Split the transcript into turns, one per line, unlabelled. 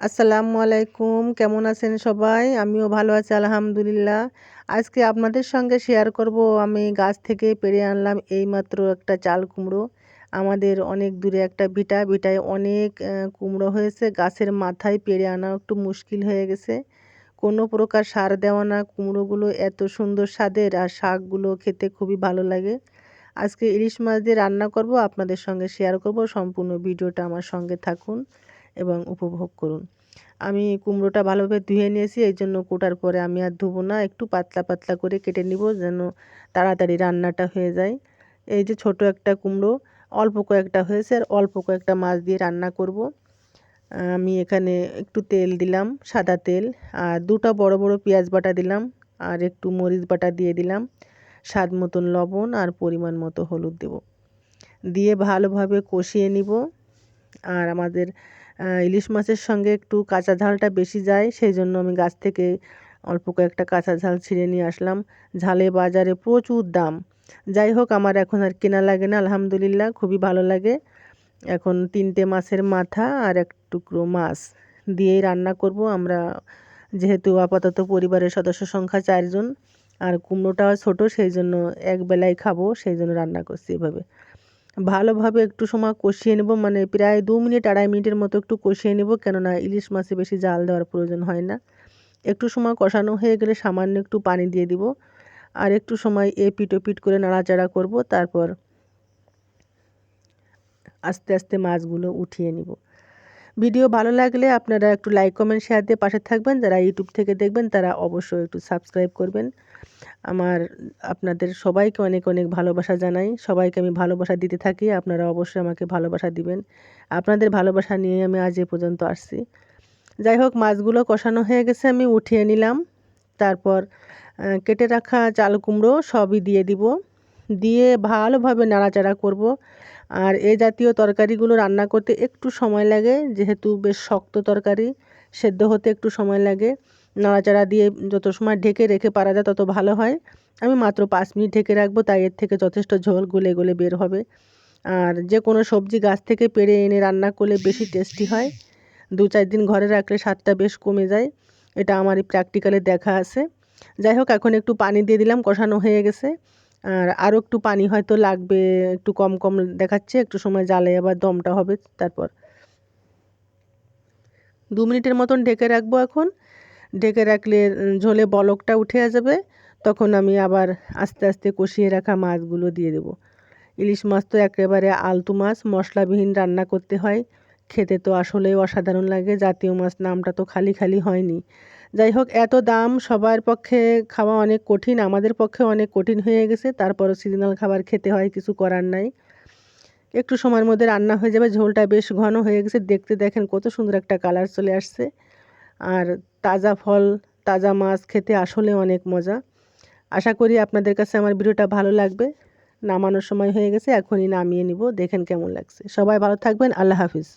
আসসালামু আলাইকুম, কেমন আছেন সবাই? আমিও ভালো আছি, আলহামদুলিল্লাহ। আজকে আপনাদের সঙ্গে শেয়ার করব, আমি গাছ থেকে পেরে আনলাম এইমাত্র একটা চাল কুমড়ো। আমাদের অনেক দূরে একটা ভিটা, ভিটায় অনেক কুমড়ো হয়েছে। গাছের মাথায় পেরে আনা একটু মুশকিল হয়ে গেছে। কোনো প্রকার সার দেওয়া না, কুমড়োগুলো এত সুন্দর স্বাদের আর শাকগুলো খেতে খুবই ভালো লাগে। আজকে ইলিশ মাছ দিয়ে রান্না করব, আপনাদের সঙ্গে শেয়ার করব। সম্পূর্ণ ভিডিওটা আমার সঙ্গে থাকুন। এবং উপভোগ করুন। আমি কুমড়োটা ভালোভাবে ধুয়ে নিয়েছি এই জন্য কোটার পরে আমি আর ধুবো না, একটু পাতলা পাতলা করে কেটে নিব যেন তাড়াতাড়ি রান্নাটা হয়ে যায়। এই যে ছোট একটা কুমড়ো, অল্প কয়েকটা হয়েছে আর অল্প কয়েকটা মাছ দিয়ে রান্না করব। আমি এখানে একটু তেল দিলাম, সাদা তেল, আর দুটা বড় বড় পেঁয়াজ বাটা দিলাম, আর একটু মরিচ বাটা দিয়ে দিলাম। স্বাদ মতন লবণ আর পরিমাণ মতো হলুদ দেব। দিয়ে ভালোভাবে কষিয়ে নিব। আর আমাদের ইলিশ মাছের সঙ্গে একটু কাঁচা ঝালটা বেশি যায়, সেই জন্য আমি গাছ থেকে অল্প কয়েকটা কাঁচা ঝাল ছিঁড়ে নিয়ে আসলাম। ঝালে বাজারে প্রচুর দাম। যাই হোক, আমার এখন আর কেনা লাগে না, আলহামদুলিল্লাহ, খুবই ভালো লাগে। এখন তিনটে মাছের মাথা আর এক টুকরো মাছ দিয়েই রান্না করব। আমরা যেহেতু আপাতত পরিবারের সদস্য সংখ্যা চারজন, আর কুমড়োটাও ছোটো, সেই জন্য এক বেলায় খাব, সেই জন্য রান্না করছি এভাবে। ভালোভাবে একটু সময় কষিয়ে নেব মানে প্রায় দু মিনিট, আড়াই মিনিটের মতো একটু কষিয়ে নেব, কেননা ইলিশ মাছে বেশি জাল দেওয়ার প্রয়োজন হয় না। একটু সময় কষানো হয়ে গেলে সামান্য একটু পানি দিয়ে দিব, আর একটু সময় এ পিট পিট করে নাড়াচাড়া করব, তারপর আস্তে আস্তে মাছগুলো উঠিয়ে নিব। ভিডিও ভালো লাগলে আপনারা একটু লাইক কমেন্ট শেয়ার দিয়ে পাশে থাকবেন, যারা ইউটিউব থেকে দেখবেন তারা অবশ্যই একটু সাবস্ক্রাইব করবেন। আমার আপনাদের সবাইকে অনেক অনেক ভালোবাসা জানাই। সবাইকে আমি ভালোবাসা দিতে থাকি। আপনারা অবশ্যই আমাকে ভালোবাসা দিবেন। আপনাদের ভালোবাসা নিয়ে আমি আজ এ পর্যন্ত আসছি। যাই হোক, মাছগুলো কষানো হয়ে গেছে, আমি উঠিয়ে নিলাম। তারপর কেটে রাখা চাল কুমড়ো সবই দিয়ে দিব। দিয়ে ভালোভাবে নাড়াচাড়া করব। আর এ জাতীয় তরকারিগুলো রান্না করতে একটু সময় লাগে, যেহেতু বেশ শক্ত তরকারি, সেদ্ধ হতে একটু সময় লাগে। নাড়াচাড়া দিয়ে যত সময় ঢেকে রেখে পারা যায় তত ভালো হয়। আমি মাত্র পাঁচ মিনিট ঢেকে রাখব, তাই এর থেকে যথেষ্ট ঝোল গলে গলে বের হবে। আর যে কোনো সবজি গাছ থেকে পেড়ে এনে রান্না করলে বেশি টেস্টি হয়। দু চার দিন ঘরে রাখলে স্বাদটা বেশ কমে যায়। এটা আমারই প্র্যাকটিক্যালে দেখা আছে। যাই হোক, এখন একটু পানি দিয়ে দিলাম, কষানো হয়ে গেছে। আর আরও একটু পানি হয়তো লাগবে, একটু কম কম দেখাচ্ছে, একটু সময় জালে আবার দমটা হবে তারপর। দু মিনিটের মতন ঢেকে রাখব এখন। ঢেকে রাখলে ঝোলে বলকটা উঠে যাবে তখন আমি আবার আস্তে আস্তে কষিয়ে রাখা মাছগুলো দিয়ে দেবো। ইলিশ মাছ তো একেবারে আলতু মাছ, মশলাবিহীন রান্না করতে হয়। খেতে তো আসলেই অসাধারণ লাগে, জাতীয় মাছ নামটা তো খালি খালি হয়নি। যাই হোক, এত দাম, সবার পক্ষে খাওয়া অনেক কঠিন, আমাদের পক্ষে অনেক কঠিন হয়ে গেছে, তারপরও সিজনাল খাবার খেতে হয়, কিছু করার নাই। একটু সময়ের মধ্যে রান্না হয়ে যাবে, ঝোলটা বেশ ঘন হয়ে গেছে, দেখতে দেখেন কত সুন্দর একটা কালার চলে আসছে। আর তাজা ফল, তাজা মাছ খেতে আসলে অনেক মজা। আশা করি আপনাদের কাছে আমার ভিডিওটা ভালো লাগবে। নামানোর সময় হয়ে গেছে, এখনই নামিয়ে নিব, দেখেন কেমন লাগছে। সবাই ভালো থাকবেন, আল্লাহ হাফিজ।